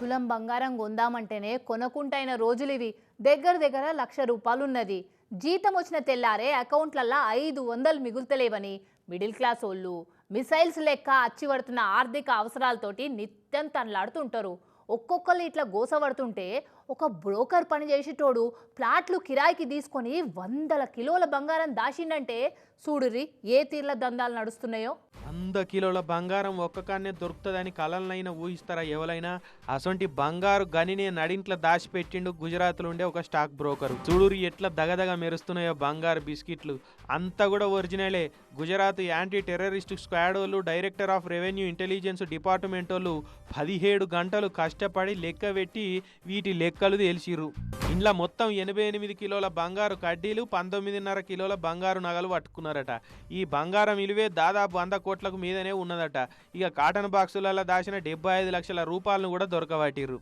తులం బంగారం కొందామంటేనే కొనకుంటైన రోజులు ఇవి దగ్గర దగ్గర లక్ష రూపాయలు ఉన్నది జీతం వచ్చిన తెల్లారే అకౌంట్లల్లో ఐదు వందలు మిగులుతలేవని మిడిల్ క్లాస్ వాళ్ళు మిసైల్స్ లెక్క అచ్చిపడుతున్న ఆర్థిక అవసరాలతోటి నిత్యం తనలాడుతుంటారు. ఒక్కొక్కరు ఇట్లా గోసపడుతుంటే ఒక బ్రోకర్ పని చేసేటోడు ప్లాట్లు కిరాయికి తీసుకొని వందల కిలోల బంగారం దాచిండంటే చూడురి ఏ తీర్ల దందాలు నడుస్తున్నాయో? వంద కిలోల బంగారం ఒక్కకాన్నే దొరుకుతుందని కలలనైనా ఊహిస్తారా ఎవరైనా అసొంటి బంగారు గనిని నడింట్ల దాచిపెట్టిండు గుజరాత్లో ఉండే ఒక స్టాక్ బ్రోకర్. చూడూరి ఎట్లా దగదగ మెరుస్తున్నాయో బంగారు బిస్కెట్లు. అంతా కూడా ఒరిజినలే. గుజరాత్ యాంటీ టెర్రరిస్ట్ స్క్వాడ్ వాళ్ళు director of revenue intelligence department వాళ్ళు పదిహేడు గంటలు కష్టపడి లెక్క పెట్టి వీటి లెక్కలు తెలిసిరు ఇంట్లో మొత్తం ఎనభై ఎనిమిది కిలోల బంగారు కడ్డీలు పంతొమ్మిదిన్నర కిలోల బంగారు నగలు పట్టుకున్నారట. ఈ బంగారం విలువే దాదాపు వంద కోట్లకు మీదనే ఉన్నదట. ఇక కాటన్ బాక్సులలో దాచిన డెబ్బై ఐదు లక్షల రూపాయలను కూడా దొరకబట్టిర్రు.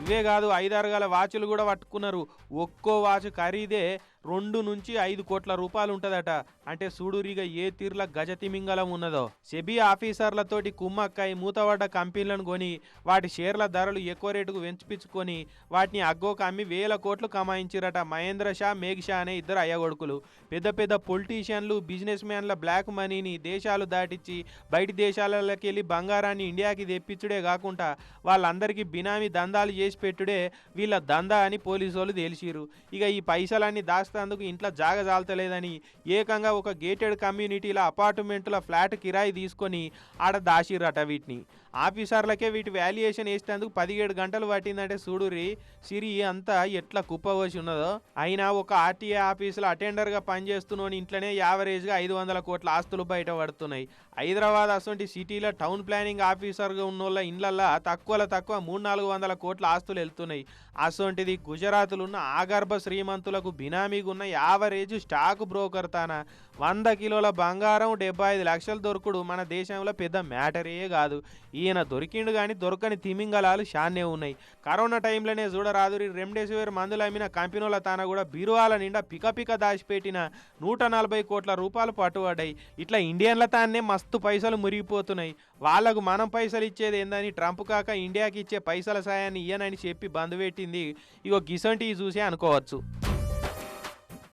ఇవే కాదు ఐదారు గల వాచ్లు కూడా పట్టుకున్నారు. ఒక్కో వాచ్ ఖరీదే రెండు నుంచి ఐదు కోట్ల రూపాయలు ఉంటుందట. అంటే సూడూరిగా ఏ తీర్ల గజతిమింగలం ఉన్నదో. సెబీ ఆఫీసర్లతోటి కుమ్మక్కై మూతపడ్డ కంపెనీలను కొని వాటి షేర్ల ధరలు ఎక్కువ రేటుకు వెంచిపించుకొని వాటిని అగ్గోకు అమ్మి వేల కోట్లు కమాయించిరట మహేంద్ర షా మేఘ్ షా అనే ఇద్దరు అయ్యగొడుకులు. పెద్ద పెద్ద పొలిటీషియన్లు బిజినెస్ మ్యాన్ల బ్లాక్ మనీని దేశాలు దాటించి బయటి దేశాలకి వెళ్ళి బంగారాన్ని ఇండియాకి తెప్పించుడే కాకుండా వాళ్ళందరికీ బినామీ దందాలు చేసి పెట్టుడే వీళ్ళ దందా అని పోలీసు వాళ్ళు తెలిసిరు ఇక ఈ పైసలన్నీ దాస్తందుకు ఇంట్లో జాగ జాలతలేదని ఏకంగా ఒక గేటెడ్ కమ్యూనిటీల అపార్ట్మెంట్ల ఫ్లాట్ కిరాయి తీసుకొని ఆడ దాచిర్రట వీటిని. ఆఫీసర్లకే వీటి వాల్యుయేషన్ వేసేందుకు పదిహేడు గంటలు పట్టిందంటే చూడురి సిరి అంతా ఎట్లా కుప్పవసి ఉన్నదో. అయినా ఒక ఆర్టీఏ ఆఫీసులో అటెండర్గా పనిచేస్తున్న ఇంట్లోనే యావరేజ్గా ఐదు వందల కోట్ల ఆస్తులు బయట పడుతున్నాయి. హైదరాబాద్ అసొంటి సిటీలో టౌన్ ప్లానింగ్ ఆఫీసర్గా ఉన్న వాళ్ళ ఇండ్లల్లో తక్కువలో తక్కువ మూడు నాలుగు వందల కోట్ల ఆస్తులు వెళ్తున్నాయి. అసొంటిది గుజరాత్లో ఉన్న ఆగర్భ శ్రీమంతులకు బినామీగా ఉన్న యావరేజ్ స్టాక్ బ్రోకర్ తాన? వంద కిలోల బంగారం డెబ్బై ఐదు లక్షలు దొరుకుడు మన దేశంలో పెద్ద మ్యాటరే కాదు. ఈ ఈయన దొరికిండు కానీ దొరకని తిమింగలాలు షాన్నే ఉన్నాయి. కరోనా టైంలోనే చూడరాదురి రెమ్డెసివిర్ మందులు అమ్మిన కంపెనీల తాన కూడా బీరువాల నిండా పికపిక దాచిపెట్టిన నూట నలభై కోట్ల రూపాయలు పట్టుబడ్డాయి. ఇట్లా ఇండియన్ల తాన్నే మస్తు పైసలు మురిగిపోతున్నాయి. వాళ్ళకు మనం పైసలు ఇచ్చేది ఏందని ట్రంప్ కాక ఇండియాకి ఇచ్చే పైసల సాయాన్ని ఇయ్యనని చెప్పి బంద్ పెట్టింది. ఇగో గిసంటి చూసి అనుకోవచ్చు.